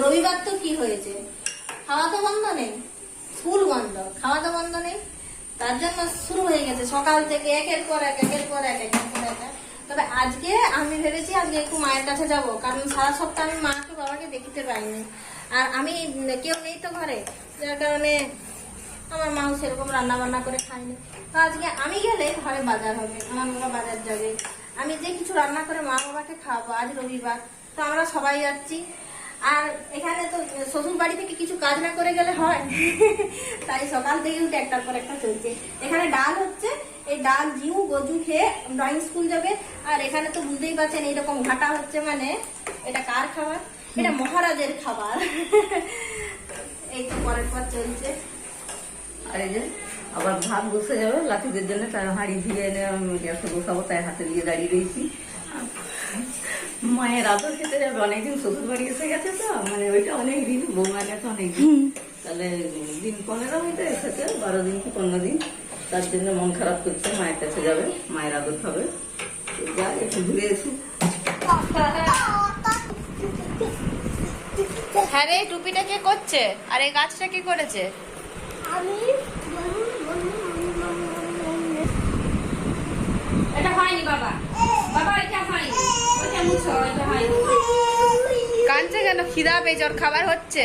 রবিবার তো কি হয়েছে? খাওয়া তো বন্ধ নেই, স্কুল বন্ধ। খাওয়া তো বন্ধ নেই, তার জন্য শুরু হয়ে গেছে সকাল থেকে একের পর এক, একের পর এক, একের পর এক। তবে আজকে আমি ভেবেছি আজকে একটু মায়ের কাছে যাব, কারণ সারা সপ্তাহ আমি মাকে, বাবাকে দেখতে পাইনি। আর আমি কেউ নেই তো ঘরে, যার কারণে আমার মাও সেরকম রান্না বান্না করে খায়নি। তো আজকে আমি গেলে ঘরে বাজার হবে, আমার বাবা বাজার যাবে। আমি যে কিছু রান্না করে মা বাবাকে খাওয়াবো আজ রবিবার, তো আমরা সবাই যাচ্ছি। আর এখানে তো শ্বশুর বাড়ি থেকে কিছু কাজ না করে গেলে হয়। তাই সকাল থেকে উঠে একটার পর একটা চলছে। এখানে ডাল হচ্ছে এই ডাল জিউ গজু খেয়ে ড্রয়িং স্কুল যাবে। আর এখানে তো বুঝতেই পারছেন এইরকম ঘাটা হচ্ছে মানে এটা কার খাবার? এটা মহারাজের খাবার। এই তো পরের পর চলছে। আর এই যে আবার ভাত বসে যাবে লাঠিদের জন্য তার হাঁড়ি ধুয়ে এনে আমি গ্যাসে বসাবো তাই হাতে দিয়ে দাঁড়িয়ে রয়েছি। মায়ের আদর খেতে যাবে অনেকদিন শ্বশুর বাড়ি এসে গেছে তো মানে ওইটা অনেক দিন বৌমার কাছে অনেক দিন তাহলে দিন পনেরো হইতে এসেছে বারো দিন কি পনেরো দিন। তার জন্য মন খারাপ করছে মায়ের কাছে যাবে মায়ের আদর খাবে তো যা একটু ঘুরে এসুক হ্যাঁ রে টুপিটা কে করছে? আর এই গাছটা কে করেছে? আমি এটা হয়নি বাবা। বাবা এটা হয়নি। কাঁদছে কেন? খিদা পেয়েছে ওর খাবার হচ্ছে।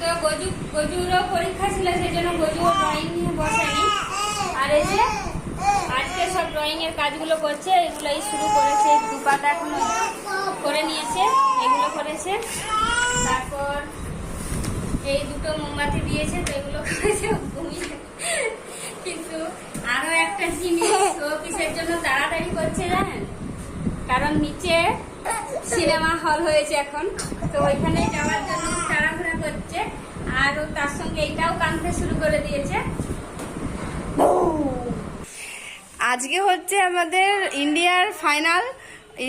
তো গজু, গজুরও পরীক্ষা ছিল সেই জন্য গজু ড্রয়িং বসেনি আর এই যে সব ড্রয়িং কাজগুলো করছে, এগুলোই শুরু করেছে, দুপাতা এখন করে নিয়েছে, এগুলো করেছে। তারপর এই দুটো মোমবাতি দিয়েছে, তো করেছে কিন্তু আরও একটা জিনিস অফিসের জন্য তাড়াতাড়ি করছে, জানেন? কারণ নিচে সিনেমা হল হয়েছে এখন। তো ওইখানে যাওয়ার জন্য তাড়াহুড়া করছে। আর ও তার সঙ্গে এটাও কানতে শুরু করে দিয়েছে। আজকে হচ্ছে আমাদের ইন্ডিয়ার ফাইনাল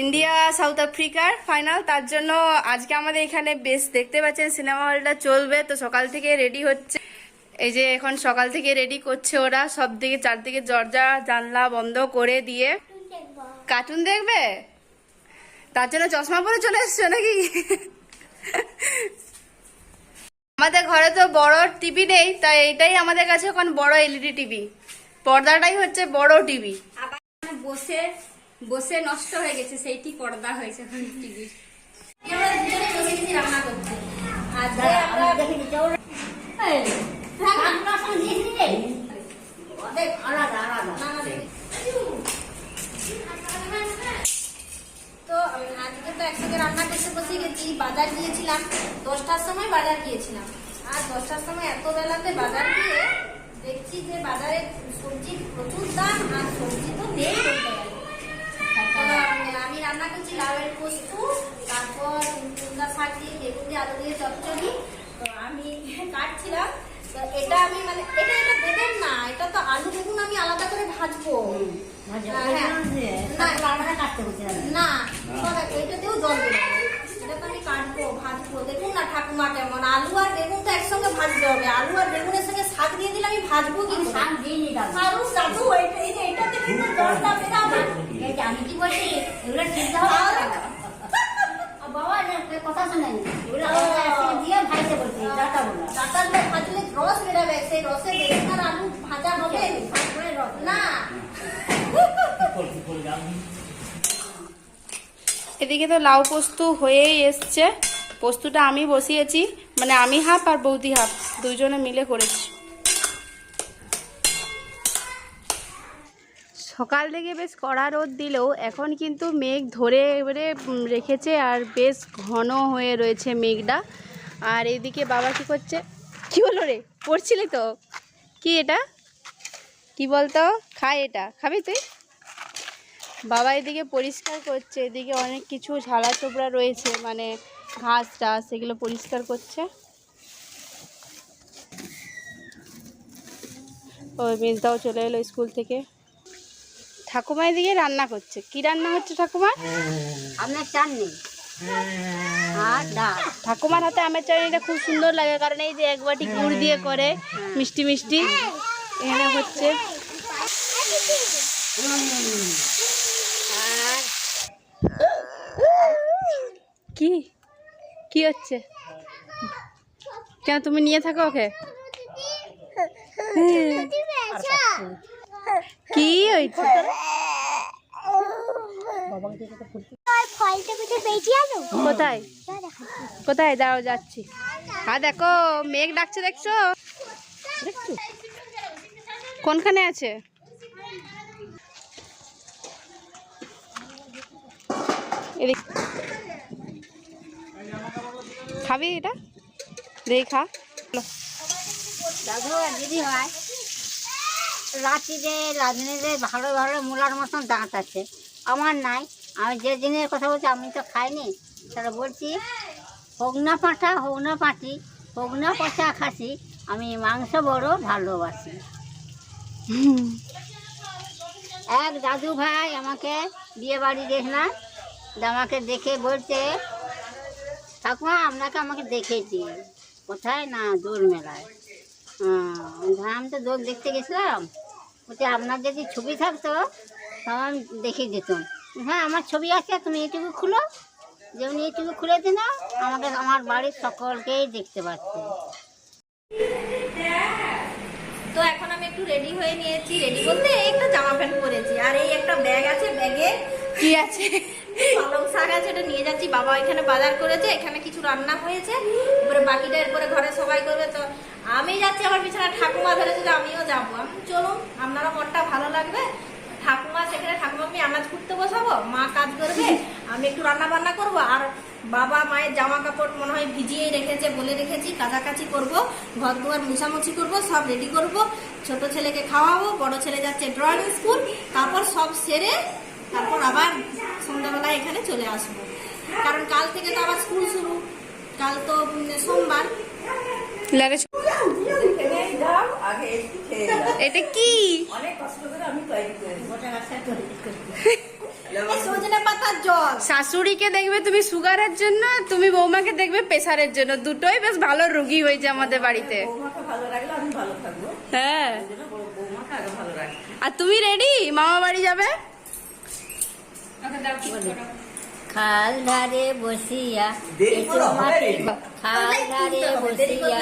ইন্ডিয়া সাউথ আফ্রিকার ফাইনাল। তার জন্য আজকে আমাদের এখানে বেশ দেখতে পাচ্ছেন সিনেমা হলটা চলবে। তো সকাল থেকে রেডি হচ্ছে। এই যে এখন সকাল থেকে রেডি করছে ওরা। সব দিকে চারদিকে দরজা জানলা বন্ধ করে দিয়ে। কার্টুন দেখবে? তার জন্য চশমা পরে চলে এসছো নাকি? আমাদের ঘরে তো বড় টিভি নেই তাই এটাই আমাদের কাছে এখন বড় এলইডি টিভি। পর্দাটাই হচ্ছে বড় টিভি। বসে বসে নষ্ট হয়ে গেছে সেইটি পর্দা হয়েছে এখন রান্না করতে না, না, দেখ। তো আমি আজকে তো একসাথে রান্না করতে বসে গেছি, বাজার গিয়েছিলাম, দশটার সময় বাজার গিয়েছিলাম। আর দশটার সময় এত বেলাতে বাজার গিয়ে দেখছি যে বাজারে সবজির প্রচুর দাম আর সবজি তো নেই আমি রান্না করছি লাউয়ের পোস্ত, তারপর কুমড়া শাক দিয়ে, বেগুন দিয়ে, আলু দিয়ে, চচ্চড়ি। তো আমি কাটছিলাম, তো এটা আমি মানে এটা এটা দেবেন না, এটা তো আলু বেগুন ভাজবো হ্যাঁ। না শোনো, এইটাতেও জল দেবো। আমি কাটবো ভাজবো। দেখুন না ঠাকুমা কেমন আলু আর বেগুন তো একসঙ্গে ভাজতে হবে। আলু আর বেগুনের সঙ্গে শাক দিয়ে দিলে আমি ভাজবো কি করে? আলু দাদু এইটা এই যে এটাতে জলটা বেরাবে। আমি কি বলছি? এগুলো সিদ্ধ হবে না। আর বাবা এটা কথা শোনেন এগুলো আলাদা একসঙ্গে দিয়ে ভাইতে বলছি ডাটা বলো ডাটার লোক ভাজলে রস বেরাবে সেই রসে বেগুন আর আলু ভাজা হবে না এদিকে তো লাউ পোস্ত হয়েই এসছে। পোস্তটা আমি বসিয়েছি। মানে আমি হাফ আর বৌদি হাফ। দুজনে মিলে করেছি। সকাল থেকে বেশ কড়া রোদ দিলেও এখন কিন্তু মেঘ ধরে এবারে রেখেছে আর বেশ ঘন হয়ে রয়েছে মেঘটা। আর এদিকে বাবা কি করছে? কি হলো রে? পড়ছিলি তো? কি এটা? কি বলতো? খায় এটা। খাবি তুই? বাবা এদিকে পরিষ্কার করছে এদিকে অনেক কিছু ঝালা চোপড়া রয়েছে মানে ঘাস টাস এগুলো পরিষ্কার করছে। ওই মেজদাও চলে এলো স্কুল থেকে। ঠাকুমা এদিকে রান্না করছে। কি রান্না হচ্ছে ঠাকুমা? আপনার চান নেই আর ডাল। ঠাকুমার হাতে আমের চাটনিটা খুব সুন্দর লাগে কারণ এই যে এক বাটি গুড় দিয়ে করে মিষ্টি মিষ্টি এখানে হচ্ছে আর কি? কি হচ্ছে? কেন তুমি নিয়ে থাকো ওকে? কি হয়েছে? কোথায়? কোথায়? যাচ্ছি। দেখো, মেঘ ডাকছে, দেখছ? কোনখানে আছে? খাবি এটা? দেখি খা। দিদি হয়। রাত্রিতে রাঁধুনিদের ভালো ভালো মূলার মতন দাঁত আছে। আমার নাই। আমি যে দিনের কথা বলছি, আমি তো খাইনি। তাহলে বলছি, হোক না পাঁঠা, হোক না পাঁটি হোক না পচা খাসি, আমি মাংস বড় ভালোবাসি। এক দাদু ভাই আমাকে বিয়ে বাড়ি দেখলাম আমাকে দেখে বলছে ঠাকুমা আপনাকে আমাকে দেখেছি। কোথায় না দোল মেলায়? হ্যাঁ আমি তো দোল দেখতে গেছিলাম। বলছে আপনার যদি ছবি থাকতো তাহলে আমি দেখে দিতাম। হ্যাঁ আমার ছবি আছে তুমি এইটুকু খুলো। যেমন এইটুকু খুলে দিন আমাকে আমার বাড়ির সকলকেই দেখতে পাচ্ছে। তো এখন আমি একটু রেডি হয়ে নিয়েছি। রেডি বলতে এই একটা জামা প্যান্ট পরেছি। আর এই একটা ব্যাগ আছে ব্যাগে কি আছে? পালং শাক আছে, এটা নিয়ে যাচ্ছি। বাবা এখানে বাজার করেছে, এখানে কিছু রান্না হয়েছে। এরপরে বাকিটা এরপরে ঘরে সবাই করবে। তো আমি যাচ্ছি আমার পিছনে, ঠাকুমা ধরেছে যে আমিও যাব। আমি চলুন, আপনারা মনটা ভালো লাগবে। ঠাকুমা সেখানে ঠাকুমা আমি আনাজ করতে বসাবো? মা কাজ করবে, আমি একটু রান্না বান্না করব। আর বাবা মায়ের জামা কাপড় মনে হয় ভিজিয়েই রেখেছে বলে রেখেছি কাচাকাচি করব ঘর দুয়ার মুছামুছি করব, সব রেডি করব। ছোট ছেলেকে খাওয়াবো, বড় ছেলে যাচ্ছে ড্রয়িং স্কুল তারপর সব সেরে তারপর আবার সন্ধ্যাবেলায় এখানে চলে আসব। কারণ কাল থেকে তো আবার স্কুল শুরু। কাল তো সোমবার। এটা কি? শাশুড়িকে দেখবে তুমি সুগারের জন্য তুমি বৌমাকে দেখবে প্রেসারের জন্য। দুটোই বেশ ভালো রোগী হয়েছে আমাদের বাড়িতে। বৌমাকে ভালো রাখলে আমি ভালো থাকব। হ্যাঁ। আর তুমি রেডি মামা বাড়ি যাবে? খাল ধারে বসিয়া হবে মাটি। খাল ধারে বসিয়া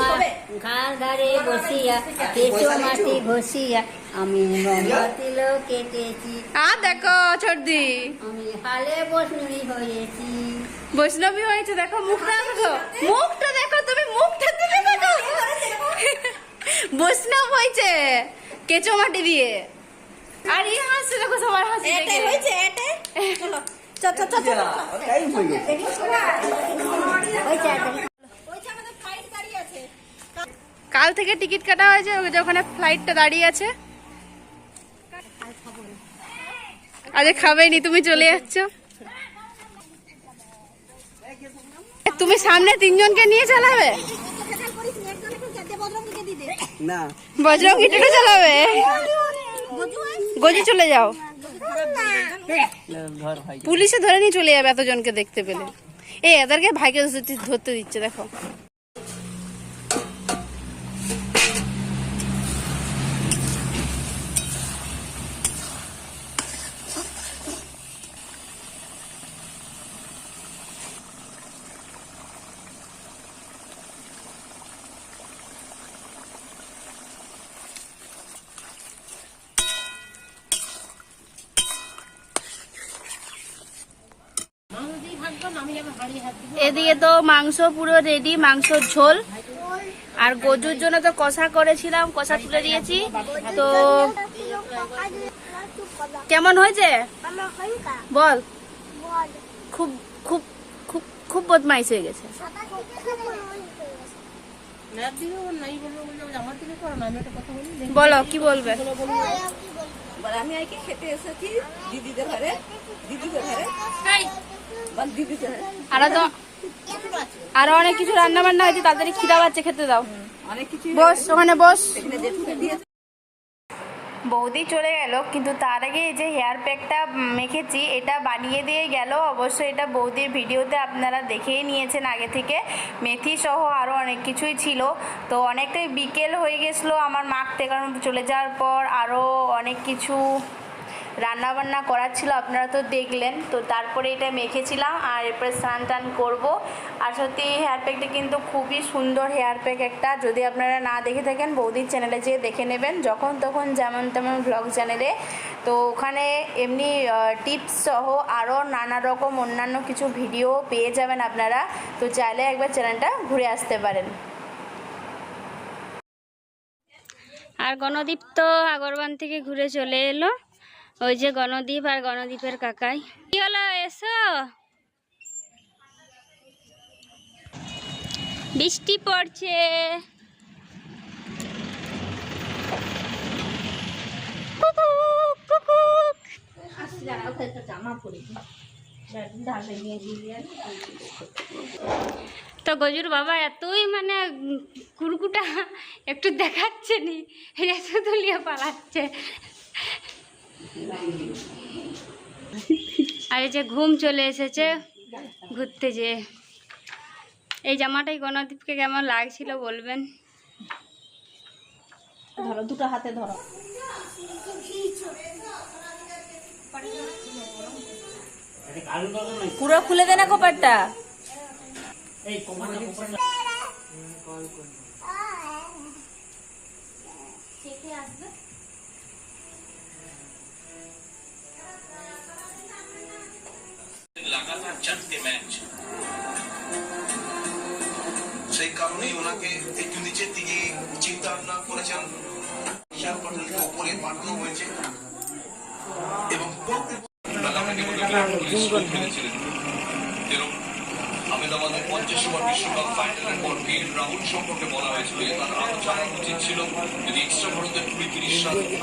মা- খাল ধারে বসিয়া কেঁচো মাটি ঘষিয়া আমি মোমবাতিল কেটেছি আর দেখো ছর্দি আমি হালে বসনি হয়েছি বৈষ্ণবী হয়েছে দেখো মুখটা দেখো মুখটা দেখো তুমি মুখটা দিলে দেখো বৈষ্ণব হয়েছে কেঁচো মাটি দিয়ে আর এই হাসছে দেখো সবার হাসি। হয়েছে এটাই? চলো চ চ চ চ ওটাই হয়ে গেছে। দাঁড়িয়ে আছে। কাল থেকে টিকিট কাটা হয়েছে ওই যে ওখানে ফ্লাইটটা দাঁড়িয়ে আছে। আরে খাবেনি তুমি চলে যাচ্ছ। তুমি সামনে তিনজনকে নিয়ে চালাবে? না। বজরঙ্গি টোটো চালাবে? গজি চলে যাও। পুলিশে ধরে নিয়ে চলে যাবে এতজনকে দেখতে পেলে। এই এদেরকে ভাইকে ধরতে- দিচ্ছে, দেখো। এদিকে তো মাংস পুরো রেডি মাংসর ঝোল। আর গজুর জন্য তো কষা করেছিলাম কষা তুলে দিয়েছি। তো কেমন হয়েছে? বল। খুব খুব খুব খুব বদমাইশ হয়ে গেছে। বলো কি বলবে? আমি খেতে এসেছি দিদিদের ঘরে দিদিদের ঘরে। আরও অনেক কিছু রান্না বান্না হয়েছে, তাড়াতাড়ি খিদা পাচ্ছে, খেতে দাও। অনেক কিছু বস, ওখানে বস। বৌদি চলে গেল, কিন্তু তার আগে যে হেয়ার প্যাকটা মেখেছি, এটা বানিয়ে দিয়ে গেল। অবশ্য এটা বৌদির ভিডিওতে আপনারা দেখেই নিয়েছেন আগে থেকে। মেথি সহ আরও অনেক কিছুই ছিল। তো অনেকটাই বিকেল হয়ে গেছিল আমার মাখতে, কারণ চলে যাওয়ার পর আরও অনেক কিছু রান্না বান্না করার ছিল, আপনারা তো দেখলেন। তো তারপরে এটা মেখেছিলাম আর এরপরে স্নান টান করব। আর সত্যি হেয়ার প্যাকটা কিন্তু খুবই সুন্দর হেয়ার প্যাক একটা। যদি আপনারা না দেখে থাকেন, বৌদির চ্যানেলে যেয়ে দেখে নেবেন। যখন তখন যেমন তেমন ব্লগ চ্যানেলে তো ওখানে এমনি টিপস সহ আরও নানা রকম অন্যান্য কিছু ভিডিও পেয়ে যাবেন আপনারা। তো চাইলে একবার চ্যানেলটা ঘুরে আসতে পারেন। আর গণদীপ তো আগরবান থেকে ঘুরে চলে এলো। ওই যে গণদীপ আর গণদীপের কাকাই। কি হলো এসো। বৃষ্টি পড়ছে। তো গজুর বাবা এতই মানে কুরকুটা একটু দেখাচ্ছে নি রেসে তুলিয়ে পালাচ্ছে। আর এই যে ঘুম চলে এসেছে ঘুরতে যে এই জামাটাই গণদীপকে কেমন লাগছিল বলবেন? ধরো দুটো হাতে ধরো। পুরো খুলে দে না কোপারটা লাগাতার চারটে ম্যাচ সেই কারণেই ওনাকে একটু নিচের দিকে চিন্তা ভাবনা করেছেন। বিশাল পটেলকে ওপরে পাঠানো হয়েছে। এবং আহমেদাবাদের পঞ্চাশ ওভার বিশ্বকাপ ফাইনালের পর রাহুল সম্পর্কে বলা হয়েছিল তার আরও জানা উচিত ছিল। যদি এক্সট্রা ভারতের কুড়ি তিরিশ রান